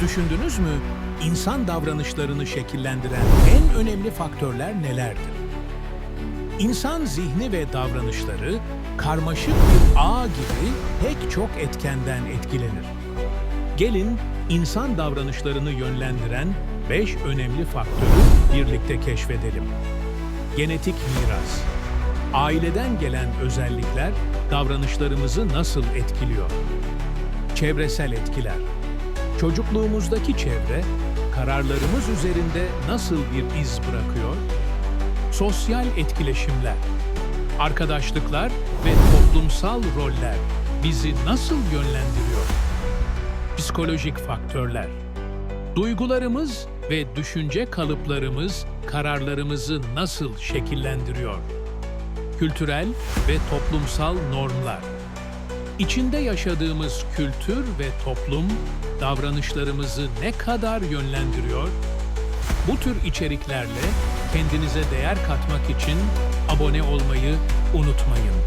düşündünüz mü? İnsan davranışlarını şekillendiren en önemli faktörler nelerdir? İnsan zihni ve davranışları karmaşık bir ağ gibi pek çok etkenden etkilenir. Gelin insan davranışlarını yönlendiren beş önemli faktörü birlikte keşfedelim. Genetik miras. Aileden gelen özellikler davranışlarımızı nasıl etkiliyor? Çevresel etkiler. Çocukluğumuzdaki çevre kararlarımız üzerinde nasıl bir iz bırakıyor? Sosyal etkileşimler. Arkadaşlıklar ve toplumsal roller bizi nasıl yönlendiriyor? Psikolojik faktörler. Duygularımız ve düşünce kalıplarımız kararlarımızı nasıl şekillendiriyor? Kültürel ve toplumsal normlar. İçinde yaşadığımız kültür ve toplum davranışlarımızı ne kadar yönlendiriyor? Bu tür içeriklerle kendinize değer katmak için abone olmayı unutmayın.